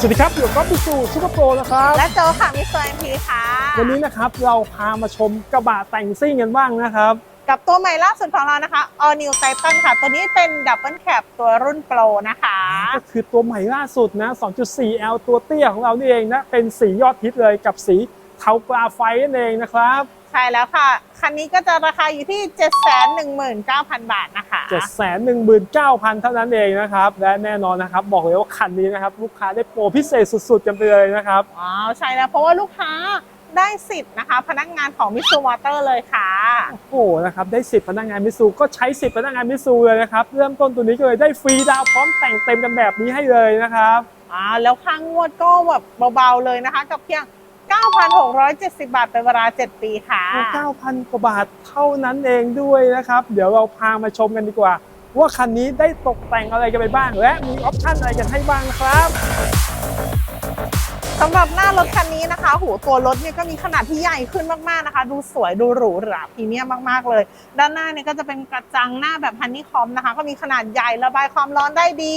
สวัสดีครับอยู่กับก๊อฟบิสูซูเปอร์โปรนะครับและโจค่ะมิสเตอร์เอ็มพีค่ะ วันนี้นะครับเราพามาชมกระบะแต่งซิ่งกันบ้างนะครับ กับตัวใหม่ล่าสุดของเรานะคะ All New Titan ค่ะ ตัวนี้เป็นดับเบิลแคปตัวรุ่นโปรนะคะ ก็คือตัวใหม่ล่าสุดนะ 2.4L ตัวเตี้ยของเรานี่เองนะ เป็นสียอดฮิตเลยกับสีเทากราไฟนั่นเองนะครับ ใช่แล้วค่ะ คันนี้ก็จะราคาอยู่ที่ 719,000 บาทนะคะ 719,000 เท่านั้นเองนะครับ และแน่นอนนะครับ บอกเลยว่าคันนี้นะครับ ลูกค้าได้โปรพิเศษสุดๆ กันไปเลยนะครับว้าวใช่แล้วเพราะว่าลูกค้าได้สิทธิ์นะคะ พนักงานของมิสูมอเตอร์เลยค่ะโอ้โหนะครับได้สิทธิ์พนักงานมิตซูก็ใช้สิทธิ์พนักงานมิตซูเลยนะครับ เริ่มต้นตัวนี้ก็เลยได้ฟรีดาวน์พร้อมแต่งเต็มกันแบบนี้ให้เลยนะครับอ่าแล้วค่างวดก็แบบเบาๆเลยนะคะ กับเพียง 9,670 บาทเป็นเวลา 7 ปีค่ะ 9,000 กว่าบาทเท่านั้นเองด้วยนะครับ เดี๋ยวเราพามาชมกันดีกว่า ว่าคันนี้ได้ตกแต่งอะไรกันไปบ้าง และมีออปชั่นอะไรกันให้บ้างนะครับสำหรับหน้ารถคันนี้นะคะหูตัวรถเนี่ยก็มีขนาดที่ใหญ่ขึ้นมากๆนะคะ ดูสวยดูหรูหราพรีเมียมมากๆเลย ด้านหน้าเนี่ยก็จะเป็นกระจังหน้าแบบฮันนี่คอมนะคะ ก็มีขนาดใหญ่ระบายความร้อนได้ดี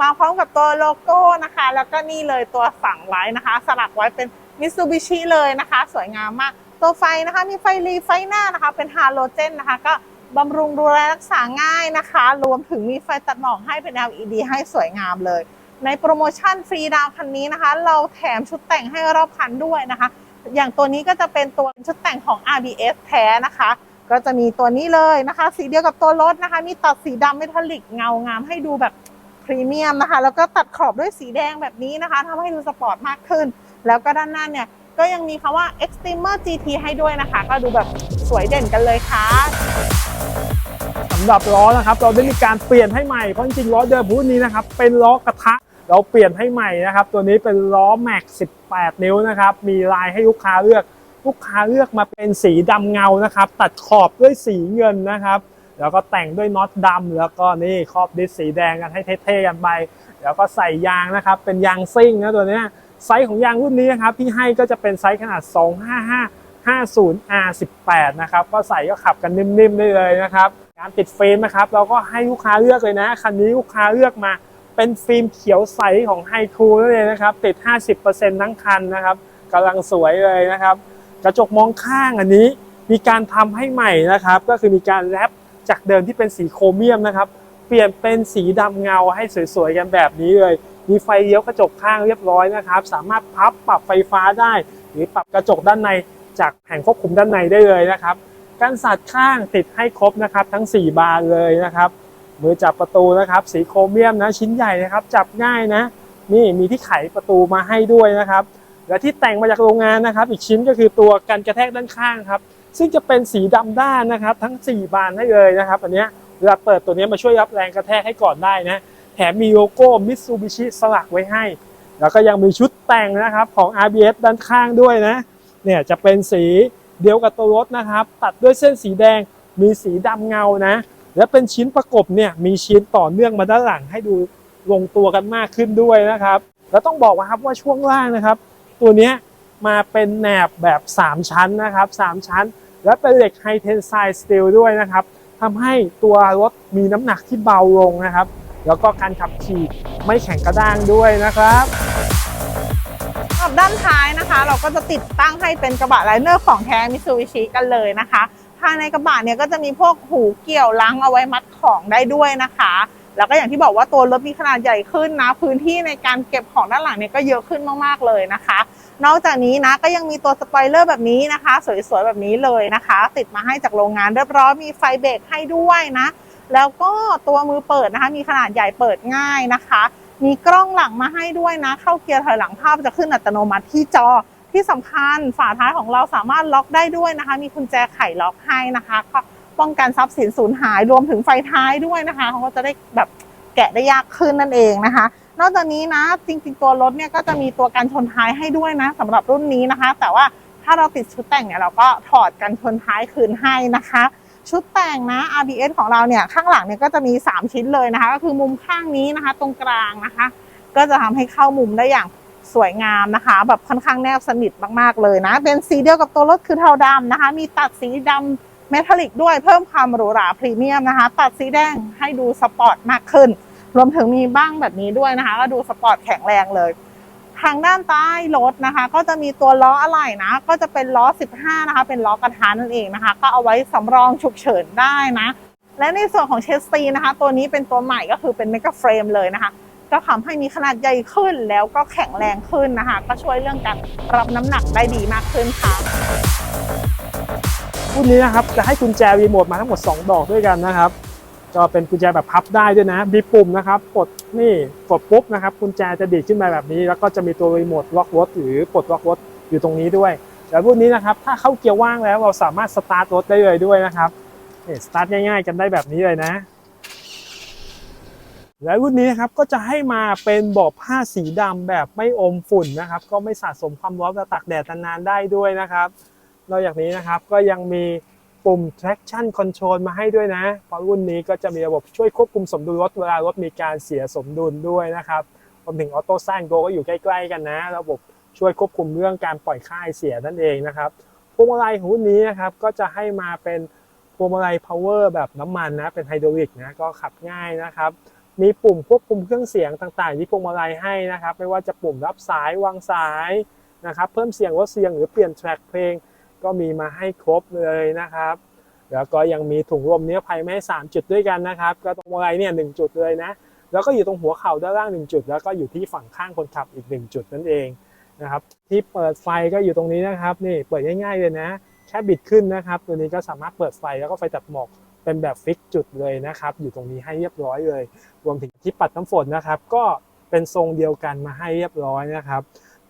มาพร้อมกับตัวโลโก้นะคะ แล้วก็นี่เลยตัวฝั่งไว้นะคะ สลักไว้เป็น มิตซูบิชิเลยนะคะ สวยงามมาก ตัวไฟนะคะมีไฟรีไฟหน้านะคะ เป็นฮาโลเจนนะคะ ก็บำรุงดูแลรักษาง่ายนะคะ รวมถึงมีไฟตัดหมอกให้เป็น LED ให้สวยงามเลย ในโปรโมชั่นฟรีดาวคันนี้นะคะ เราแถมชุดแต่งให้รอบคันด้วยนะคะ อย่างตัวนี้ก็จะเป็นตัวชุดแต่งของ RBS แท้นะคะ ก็จะมีตัวนี้เลยนะคะ สีเดียวกับตัวรถนะคะ มีตัดสีดำเมทัลลิกเงางามให้ดูแบบพรีเมียมนะคะ แล้วก็ตัดขอบด้วยสีแดงแบบนี้นะคะทำให้ดูสปอร์ตมากขึ้น แล้วก็ด้านหน้าเนี่ยก็ยังมีคำว่า Extremer GT ให้ด้วยนะคะ ก็ดูแบบสวยเด่นกันเลยค่ะสำหรับล้อนะครับ เราได้มีการเปลี่ยนให้ใหม่เพราะจริงๆล้อเดิมรุ่นนี้นะครับ เป็นล้อกระทะเราเปลี่ยนให้ใหม่นะครับ ตัวนี้เป็นล้อแม็ก 18 นิ้วนะครับ มีลายให้ลูกค้าเลือก ลูกค้าเลือกมาเป็นสีดำเงานะครับ ตัดขอบด้วยสีเงินนะครับ แล้วก็แต่งด้วยน็อตดำแล้วก็นี่ครอบดิสสีแดงกันให้เท่ๆกันไป แล้วก็ใส่ยางนะครับ เป็นยางซิ่งนะตัวเนี้ย ไซส์ของยางรุ่นนี้นะครับที่ให้ก็จะเป็นไซส์ขนาด 255 50R18 นะครับก็ใส่ก็ขับกันนิ่มๆได้เลยนะครับการติดฟิล์มนะครับเราก็ให้ลูกค้าเลือกเลยนะคันนี้ลูกค้าเลือกมาเป็นฟิล์มเขียวใสของไฮคูนั่นเองนะครับติด 50%ทั้งคันนะครับกำลังสวยเลยนะครับ กระจกมองข้างอันนี้มีการทำให้ใหม่นะครับ ก็คือมีการแรปจากเดิมที่เป็นสีโครเมียมนะครับ เปลี่ยนเป็นสีดำเงาให้สวยๆกันแบบนี้เลย มีไฟเลี้ยวกระจกข้างเรียบร้อยนะครับ สามารถพับปรับไฟฟ้าได้ หรือปรับกระจกด้านในจากแผงควบคุมด้านในได้เลยนะครับกันสัดข้างติดให้ครบนะครับ ทั้ง 4 บานเลยนะครับ มือจับประตูนะครับ สีโครเมียมนะชิ้นใหญ่นะครับ จับง่ายนะ นี่มีที่ไขประตูมาให้ด้วยนะครับ และที่แต่งมาจากโรงงานนะครับ อีกชิ้นก็คือตัวกันกระแทกด้านข้างครับ ซึ่งจะเป็นสีดำด้านนะครับ ทั้ง 4 บานให้เลยนะครับ อันนี้เวลาเปิดตัวนี้มาช่วยรับแรงกระแทกให้ก่อนได้นะ มมีโลโก้ Mitsubishi สลักไว้ให้ แล้วก็ยังมีชุดแต่งนะครับของ RBS ด้านข้างด้วยนะ เนี่ยจะเป็นสีเดียวกับตัวรถนะครับ ตัดด้วยเส้นสีแดงมีสีดำเงานะ และเป็นชิ้นประกบเนี่ยมีชิ้นต่อเนื่องมาด้านหลังให้ดูลงตัวกันมากขึ้นด้วยนะครับ แล้วต้องบอกว่าครับว่าช่วงล่างนะครับ ตัวนี้มาเป็นแหนบแบบ 3 ชั้นนะครับ 3 ชั้น และเป็นเหล็กไฮเทนไซสตีลด้วยนะครับทำให้ตัวรถมีน้ำหนักที่เบาลงนะครับ แล้วก็การขับขี่ไม่แข็งกระด้างด้วยนะครับสำหรับด้านท้ายนะคะ เราก็จะติดตั้งให้เป็นกระบะไลเนอร์ของแท้มิซูบิชิกันเลยนะคะภายในกระบะเนี่ยก็จะมีพวกหูเกี่ยวลังเอาไว้มัดของได้ด้วยนะคะ แล้วก็อย่างที่บอกว่าตัวรถมีขนาดใหญ่ขึ้นนะ พื้นที่ในการเก็บของด้านหลังเนี่ยก็เยอะขึ้นมากๆเลยนะคะ นอกจากนี้นะก็ยังมีตัวสปอยเลอร์แบบนี้นะคะ สวยๆแบบนี้เลยนะคะ ติดมาให้จากโรงงานเรียบร้อยมีไฟเบรกให้ด้วยนะ แล้วก็ตัวมือเปิดนะคะ มีขนาดใหญ่เปิดง่ายนะคะ มีกล้องหลังมาให้ด้วยนะ เข้าเกียร์ถอยหลังภาพจะขึ้นอัตโนมัติที่จอที่สำคัญฝาท้ายของเราสามารถล็อกได้ด้วยนะคะ มีกุญแจไขล็อกให้นะคะก็ป้องกันทรัพย์สินสูญหายรวมถึงไฟท้ายด้วยนะคะเขาก็จะได้แบบแกะได้ยากขึ้นนั่นเองนะคะ นอกจากนี้นะจริงๆตัวรถเนี่ยก็จะมีตัวกันชนท้ายให้ด้วยนะสำหรับรุ่นนี้นะคะ แต่ว่าถ้าเราติดชุดแต่งเนี่ยเราก็ถอดกันชนท้ายคืนให้นะคะ ชุดแต่งนะ RBS ของเราเนี่ยข้างหลังเนี่ยก็จะมี 3 ชิ้นเลยนะคะ ก็คือมุมข้างนี้นะคะ ตรงกลางนะคะ ก็จะทำให้เข้ามุมได้อย่างสวยงามนะคะ แบบค่อนข้างแนบสนิทมากๆเลยนะ เป็นสีเดียวกับตัวรถคือเทาดำนะคะ มีตัดสีดำเมทัลลิกด้วยเพิ่มความหรูหราพรีเมียมนะคะ ตัดสีแดงให้ดูสปอร์ตมากขึ้น รวมถึงมีบ้างแบบนี้ด้วยนะคะ ก็ดูสปอร์ตแข็งแรงเลย ทางด้านใต้รถนะคะ ก็จะมีตัวล้ออะไหล่นะ ก็จะเป็นล้อ 15 นะคะ เป็นล้อกระทะนั่นเองนะคะ ก็เอาไว้สำรองฉุกเฉินได้นะ และในส่วนของเชสซีนะคะ ตัวนี้เป็นตัวใหม่ก็คือเป็นเมกะเฟรมเลยนะคะ ก็ทำให้มีขนาดใหญ่ขึ้นแล้วก็แข็งแรงขึ้นนะคะ ก็ช่วยเรื่องการรับน้ำหนักได้ดีมากขึ้นค่ะรุ่นนี้นะครับจะให้กุญแจรีโมทมาทั้งหมด 2 ดอกด้วยกันนะครับ ก็เป็นกุญแจแบบพับได้ด้วยนะมีปุ่มนะครับกดนี่กดปุ๊บนะครับกุญแจจะดีดขึ้นมาแบบนี้ แล้วก็จะมีตัวรีโมทล็อกรถหรือปลดล็อกรถอยู่ตรงนี้ด้วยแล้วรุ่นนี้นะครับถ้าเข้าเกียร์ว่างแล้วเราสามารถสตาร์ทรถได้เลยด้วยนะครับนี่สตาร์ทง่ายๆกันได้แบบนี้เลยนะ และรุ่นนี้นะครับก็จะให้มาเป็นเบาะผ้าสีดำแบบไม่อมฝุ่นนะครับ ก็ไม่สะสมความร้อนและตากแดดนานๆได้ด้วยนะครับนอกจากนี้นะครับก็ยังมี ปุ่ม traction control มาให้ด้วยนะ เพราะรุ่นนี้ก็จะมีระบบช่วยควบคุมสมดุลรถเวลารถมีการเสียสมดุลด้วยนะครับรวมถึงออโต้ซ่านโกก็อยู่ใกล้ๆกันนะ ระบบช่วยควบคุมเรื่องการปล่อยค่ายเสียนั่นเองนะครับพวงมาลัยของรุ่นนี้นะครับก็จะให้มาเป็นพวงมาลัย power แบบน้ำมันนะเป็นไฮดรอลิกนะก็ขับง่ายนะครับมีปุ่มควบคุมเครื่องเสียงต่างๆ ที่พวงมาลัยให้นะครับ ไม่ว่าจะปุ่มรับสายวางสายนะครับเพิ่มเสียงลดเสียงหรือเปลี่ยนแทร็กเพลง ก็มีมาให้ครบเลยนะครับ แล้วก็ยังมีถุงลมนิรภัยไม่ให้3จุดด้วยกันนะครับ ก็ตรงอะไรเนี่ยหจุดเลยนะ แล้วก็อยู่ตรงหัวเข่าด้านล่าง 1 จุด แล้วก็อยู่ที่ฝั่งข้างคนขับอีก 1 จุดนั่นเองนะครับที่เปิดไฟก็อยู่ตรงนี้นะครับนี่เปิดง่ายๆเลยนะ แค่บิดขึ้นนะครับ ตัวนี้ก็สามารถเปิดไฟแล้วก็ไฟตัดหมอกเป็นแบบฟิกจุดเลยนะครับอยู่ตรงนี้ให้เรียบร้อยเลย รวมถึงที่ปัดน้ำฝนนะครับ ก็เป็นทรงเดียวกันมาให้เรียบร้อยนะครับ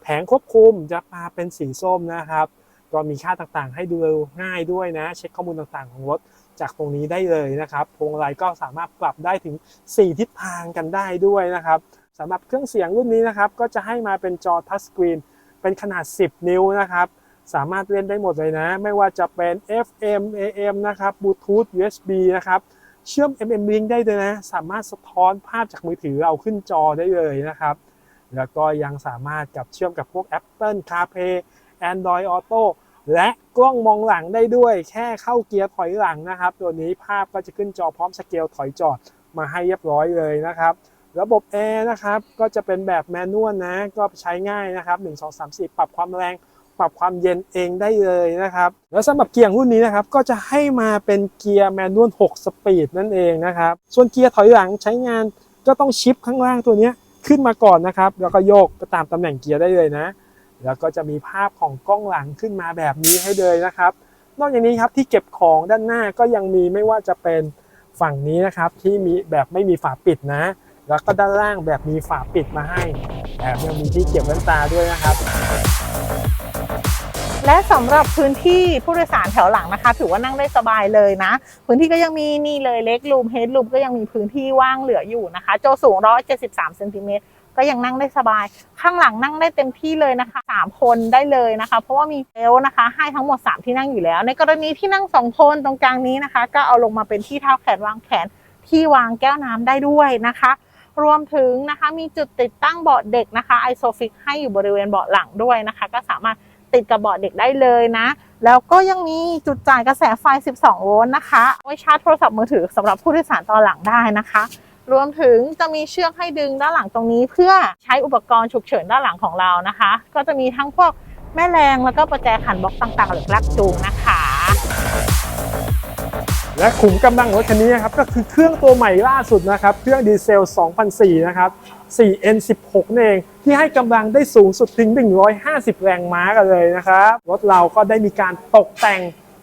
แผงควบคุมจะมาเป็นสีส้มนะครับ ก็มีค่าต่างๆ ให้ดูง่ายด้วยนะ เช็คข้อมูลต่างๆของรถจากตรงนี้ได้เลยนะครับพวงมาลัยก็สามารถปรับได้ถึง 4 ทิศทางกันได้ด้วยนะครับสำหรับเครื่องเสียงรุ่นนี้นะครับ ก็จะให้มาเป็นจอทัชสกรีนเป็นขนาด 10 นิ้วนะครับ สามารถเล่นได้หมดเลยนะ ไม่ว่าจะเป็น FM AM นะครับ Bluetooth USB นะครับเชื่อม MM Link ได้เลยนะ สามารถสะท้อนภาพจากมือถือเอาขึ้นจอได้เลยนะครับ แล้วก็ยังสามารถกับเชื่อมกับพวก Apple CarPlay Android Auto และกล้องมองหลังได้ด้วย แค่เข้าเกียร์ถอยหลังนะครับ ตัวนี้ภาพก็จะขึ้นจอพร้อมสเกลถอยจอดมาให้เรียบร้อยเลยนะครับ ระบบแอร์นะครับก็จะเป็นแบบแมนนวลนะ ก็ใช้ง่ายนะครับ 1 2 3 4 ปรับความแรง ปรับความเย็นเองได้เลยนะครับ แล้วสำหรับเกียร์รุ่นนี้นะครับ ก็จะให้มาเป็นเกียร์แมนนวล 6 สปีดนั่นเองนะครับ ส่วนเกียร์ถอยหลังใช้งานก็ต้องชิปข้างล่างตัวนี้ขึ้นมาก่อนนะครับ แล้วก็โยกไปตามตำแหน่งเกียร์ได้เลยนะ แล้วก็จะมีภาพของกล้องหลังขึ้นมาแบบนี้ให้เลยนะครับ นอกจากนี้ครับที่เก็บของด้านหน้าก็ยังมีไม่ว่าจะเป็นฝั่งนี้นะครับที่มีแบบไม่มีฝาปิดนะ แล้วก็ด้านล่างแบบมีฝาปิดมาให้แถมยังมีที่เก็บแว่นตาด้วยนะครับ และสำหรับพื้นที่ผู้โดยสารแถวหลังนะคะ ถือว่านั่งได้สบายเลยนะ พื้นที่ก็ยังมีนี่เลยเล็กรูมเฮดรูมก็ยังมีพื้นที่ว่างเหลืออยู่นะคะ โจสูง 173เซนติเมตร ก็ยังนั่งได้สบาย ข้างหลังนั่งได้เต็มที่เลยนะคะ 3 คนได้เลยนะคะ เพราะว่ามีเบลนะคะ ให้ทั้งหมด 3 ที่นั่งอยู่แล้ว ในกรณีที่นั่ง 2 คนตรงกลางนี้นะคะ ก็เอาลงมาเป็นที่เท้าแขนวางแขนที่วางแก้วน้ำได้ด้วยนะคะ รวมถึงนะคะมีจุดติดตั้งเบาะเด็กนะคะไอโซฟิกให้อยู่บริเวณเบาะหลังด้วยนะคะ ก็สามารถติดกับเบาะเด็กได้เลยนะ แล้วก็ยังมีจุดจ่ายกระแสไฟ 12 โวลต์นะคะ ไว้ชาร์จโทรศัพท์มือถือสำหรับผู้โดยสารตอนหลังได้นะคะ รวมถึงจะมีเชือกให้ดึงด้านหลังตรงนี้ เพื่อใช้อุปกรณ์ฉุกเฉินด้านหลังของเรานะคะ ก็จะมีทั้งพวกแม่แรงแล้วก็ประแจขันบล็อกต่างๆ หรือลักจูงนะคะ และขุมกำลังรถคันนี้นะครับก็คือเครื่องตัวใหม่ล่าสุดนะครับ เครื่องดีเซล 2004 นะครับ 4N16 นเองที่ให้กำลังได้สูงสุดถึง 150 แรงม้ากันเลยนะครับ รถเราก็ได้มีการตกแต่ง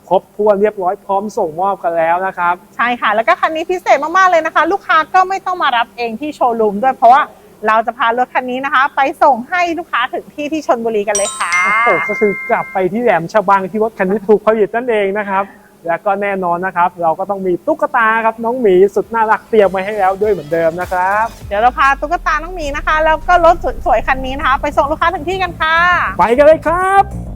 ครบถ้วนเรียบร้อยพร้อมส่งมอบกันแล้วนะครับ ใช่ค่ะ แล้วก็คันนี้พิเศษมากๆเลยนะคะ ลูกค้าก็ไม่ต้องมารับเองที่โชว์รูมด้วยเพราะว่าเราจะพารถคันนี้นะคะ ไปส่งให้ลูกค้าถึงที่ที่ชนบุรีกันเลยค่ะโอ้โหก็คือกลับไปที่แหลมฉบังที่รถคันนี้ถูกผลิตนั่นเองนะครับ แล้วก็แน่นอนนะครับ เราก็ต้องมีตุ๊กตาครับน้องหมีสุดน่ารักเตรียมไว้ให้แล้วด้วยเหมือนเดิมนะครับ เดี๋ยวเราพาตุ๊กตาน้องหมีนะคะ แล้วก็รถสวยๆคันนี้นะคะ ไปส่งลูกค้าถึงที่กันค่ะ ไปกันเลยครับ